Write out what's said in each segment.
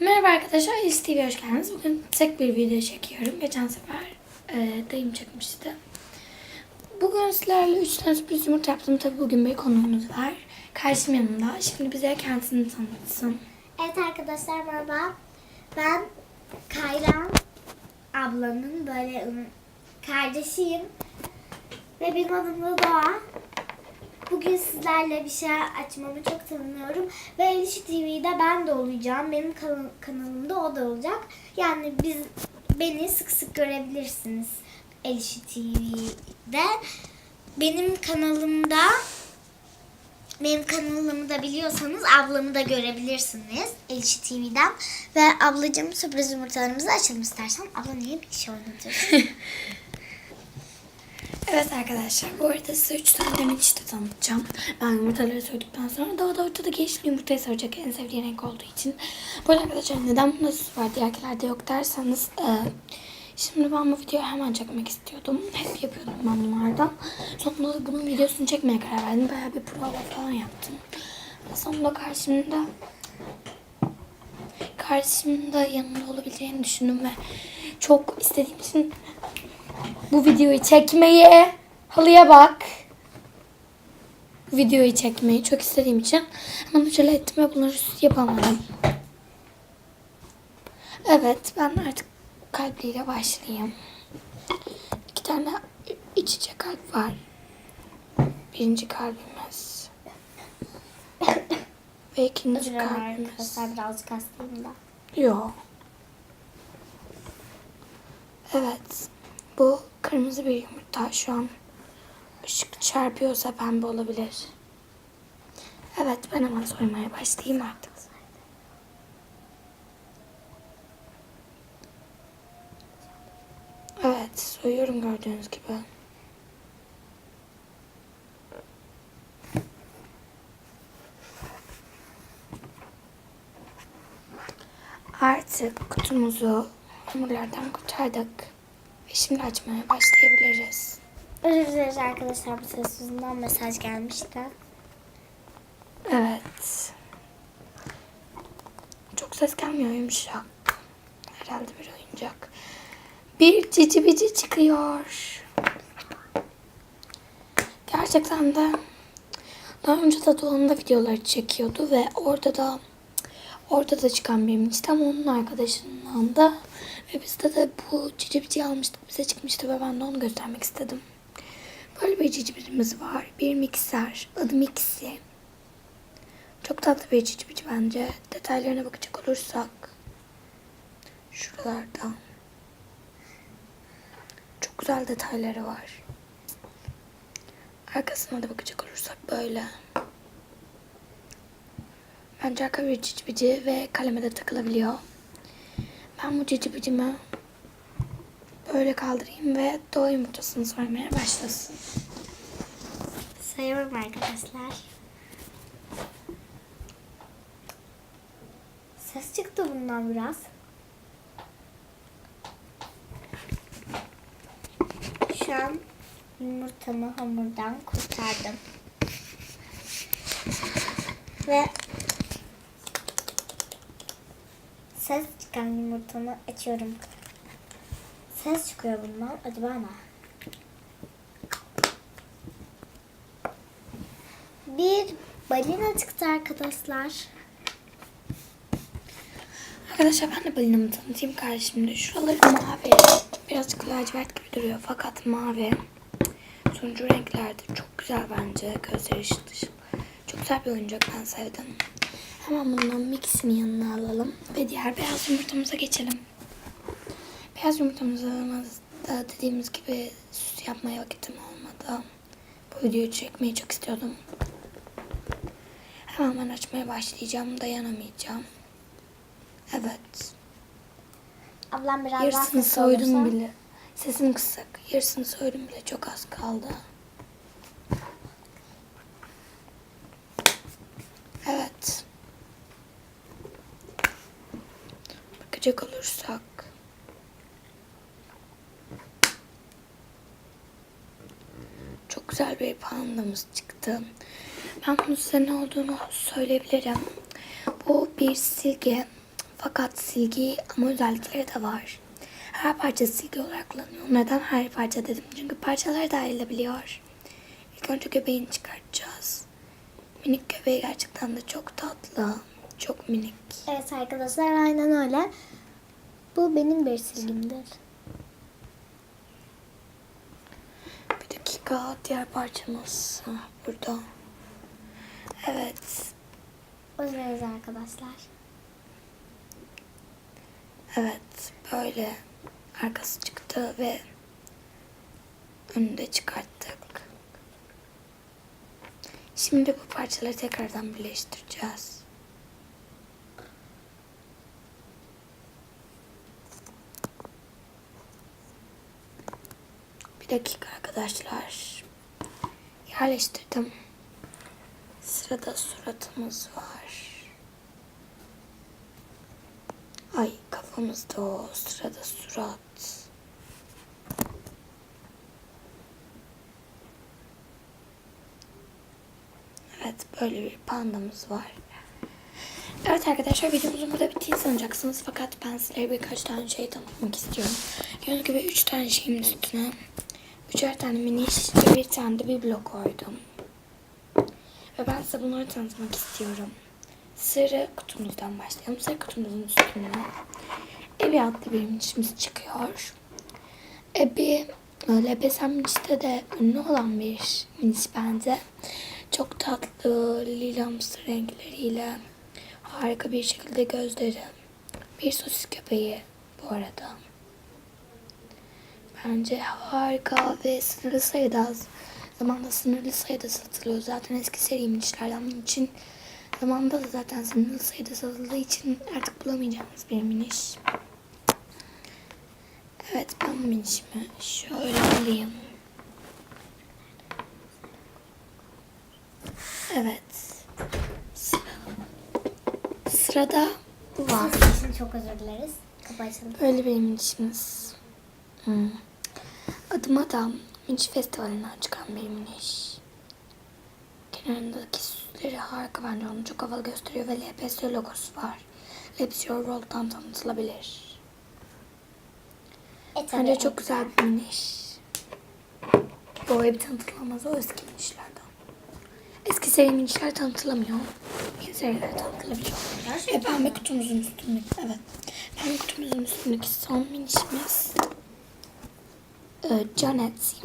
Merhaba arkadaşlar, TV'ye hoş geldiniz. Bugün tek bir video çekiyorum. Geçen sefer e, dayım çekmişti. Bugün sizlerle 3 tane sürpriz yumurta yaptım. Tabii bugün bir konuğumuz var. Karşım yanımda. Şimdi bize kendisini tanıtsın. Evet arkadaşlar merhaba. Ben Kayran ablanın böyle kardeşiyim. Ve benim adım Doğa. Bugün sizlerle bir şey açmamı çok sanıyorum. Ve Elişi TV'de ben de olacağım. Benim kanal- kanalımda o da olacak. Yani biz beni sık sık görebilirsiniz Elişi TV'de. Benim kanalımda benim kanalımı da biliyorsanız ablamı da görebilirsiniz Elişi TV'den. Ve ablacığım sürpriz yumurtalarımızı açalım istersen. Abla niye bir şey oynatıyorsun? Evet arkadaşlar, bu arada size 3 tane demin işte tanıtacağım. Ben yumurtaları söyledikten sonra daha da ortada yeşil yumurtayı soracak en sevdiği renk olduğu için. Bu arada arkadaşlar neden bunda süs var diğerlerde yok derseniz... E, şimdi ben bu videoyu hemen çekmek istiyordum. Hep yapıyordum ben bunlardan. Sonunda da bunun videosunu çekmeye karar verdim. Bayağı bir prova falan yaptım. Sonunda karşımda karşımda yanımda olabileceğini düşündüm ve çok istediğim için bu videoyu çekmeyi halıya bak. Bu videoyu çekmeyi çok istediğim için hemen acele ettim ve bunları yapamadım. Evet ben artık kalpliyle başlayayım. İki tane iç içe kalp var. Birinci kalbimiz. Ve ikinci kalbimiz. arkadaşlar birazcık hastayım da. Yok. Evet. Bu kırmızı bir yumurta. Şu an ışık çarpıyorsa pembe olabilir. Evet ben hemen soymaya başlayayım artık. Evet soyuyorum gördüğünüz gibi. Artık kutumuzu hamurlardan kurtardık. Şimdi açmaya başlayabiliriz. Özür dileriz arkadaşlar bu ses yüzünden mesaj gelmişti. Evet. Çok ses gelmiyor yumuşak. Herhalde bir oyuncak. Bir cici bici çıkıyor. Gerçekten de daha önce de Doğan'da videoları çekiyordu ve orada da orada da çıkan bir miçti ama onun arkadaşından da ve bizde de bu cici bici almıştık bize çıkmıştı ve ben de onu göstermek istedim. Böyle bir cici bicimiz var. Bir mikser. Adı Mixi. Çok tatlı bir cici bici bence. Detaylarına bakacak olursak. Şuralarda. Çok güzel detayları var. Arkasına da bakacak olursak böyle. Arka bir cici bici ve kaleme de takılabiliyor. Ben bu cici bicimi böyle kaldırayım ve doğu yumurtasını soymaya başlasın. Sayıyorum arkadaşlar. Ses çıktı bundan biraz. Şu an yumurtamı hamurdan kurtardım. Ve ses çıkan yumurtamı açıyorum. Ses çıkıyor bundan. Acaba ne? Bir balina çıktı arkadaşlar. Arkadaşlar ben de balinamı tanıtayım karşımda. Şuraları mavi. Birazcık lacivert gibi duruyor fakat mavi. Turuncu renklerde çok güzel bence. Gözleri ışıl ışıl. Çok güzel bir oyuncak ben sevdim. Hemen bundan mixini yanına alalım. Ve diğer beyaz yumurtamıza geçelim. Beyaz yumurtamızda dediğimiz gibi süs yapmaya vakitim olmadı. Bu videoyu çekmeyi çok istiyordum. Hemen ben açmaya başlayacağım. Dayanamayacağım. Evet. Ablam biraz Yarısını soydum bile. Sesim kısık. Yarısını soydum bile. Çok az kaldı. Evet. Bakacak olursak. Çok güzel bir pandamız çıktı. Ben bunun size ne olduğunu söyleyebilirim. Bu bir silgi. Fakat silgi ama özellikleri de var. Her parça silgi olarak kullanılıyor. Neden her parça dedim? Çünkü parçalar da ayrılabiliyor. İlk önce göbeğini çıkartacağız. Minik göbeği gerçekten de çok tatlı. Çok minik. Evet arkadaşlar aynen öyle. Bu benim bir silgimdir. Bir dakika diğer parçamız ha, burada. Evet. Özleriz arkadaşlar. Evet. Böyle arkası çıktı ve önünü de çıkarttık. Şimdi bu parçaları tekrardan birleştireceğiz. Bir dakika arkadaşlar. Yerleştirdim. Sırada suratımız var. Ay kafamızda o sırada surat. Evet böyle bir pandamız var. Evet arkadaşlar videomuzun burada bittiğini sanacaksınız. Fakat ben sizlere birkaç tane şey tanıtmak istiyorum. Gördüğünüz gibi üç tane şeyin üstüne üçer tane miniş ve bir tane de biblo koydum. Ve ben size bunları tanıtmak istiyorum. Sarı kutumuzdan başlayalım. Sarı kutumuzun üstüne Ebi adlı bir minişimiz çıkıyor. Ebi öyle besenmişte de ünlü olan bir miniş bence. Çok tatlı lilamsı renkleriyle harika bir şekilde gözleri. Bir sosis köpeği bu arada. Bence harika ve sınırlı sayıda zamanda sınırlı sayıda satılıyor. Zaten eski seri minişlerden bunun için zamanda da zaten sınırlı sayıda satıldığı için artık bulamayacağımız bir miniş. Evet ben minişimi şöyle alayım. Evet. Sıra- Sırada bu var. Ses için çok özür dileriz. Kapı açalım. Böyle bir minişimiz. Hmm. Adım Adam Miniş Festivali'nden çıkan bir miniş. Kenarındaki süsleri harika bence onu çok havalı gösteriyor ve LPS logosu var. Your World'dan tanıtılabilir. E. Bence çok güzel bir miniş. Bu bir tanıtılamaz o eski minişlerden. Eski seri minişler tanıtılamıyor. Yeni seriler tanıtılabiliyor. Ve pembe kutumuzun üstündeki, evet. Pembe kutumuzun üstündeki son minişimiz. Janet.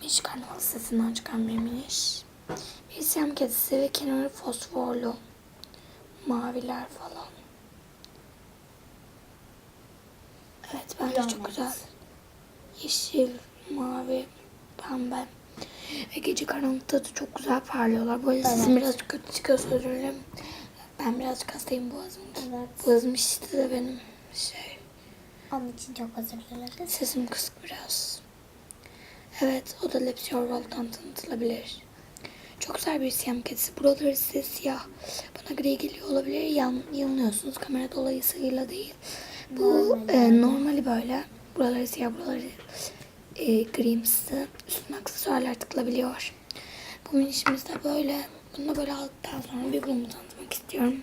Miniş Karnaval sesinden çıkan bir miniş. Bir siyam kedisi ve kenarı fosforlu. Maviler falan. Evet bence çok Janet. güzel. Yeşil, mavi, pembe. Ve gece karanlıkta da çok güzel parlıyorlar. Bu arada sizin birazcık kötü çıkıyorsa özür dilerim. Ben birazcık hastayım boğazım. Evet. Boğazım şişti de benim şey. Onun için çok özür dileriz. Sesim kısık biraz. Evet, o da Lips Your World'dan tanıtılabilir. Çok güzel bir siyah kedisi. Buraları size siyah, bana gri geliyor olabilir. Yan, yanılıyorsunuz. Kamera dolayısıyla değil. Bu Normali e, normali böyle. Buraları siyah, buraları e, grimsi. Üstüne aksesuarlar tıkılabiliyor. Bu minişimiz de böyle. Bunu da böyle aldıktan sonra biblomu tanıtmak istiyorum.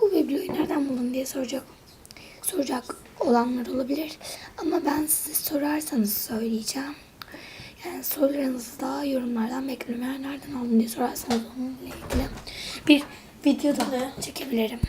Bu bibloyu nereden buldun diye soracak soracak olanlar olabilir. Ama ben size sorarsanız söyleyeceğim. Yani sorularınızı da yorumlardan bekliyorum. Eğer nereden aldın diye sorarsanız onunla ilgili bir video da çekebilirim.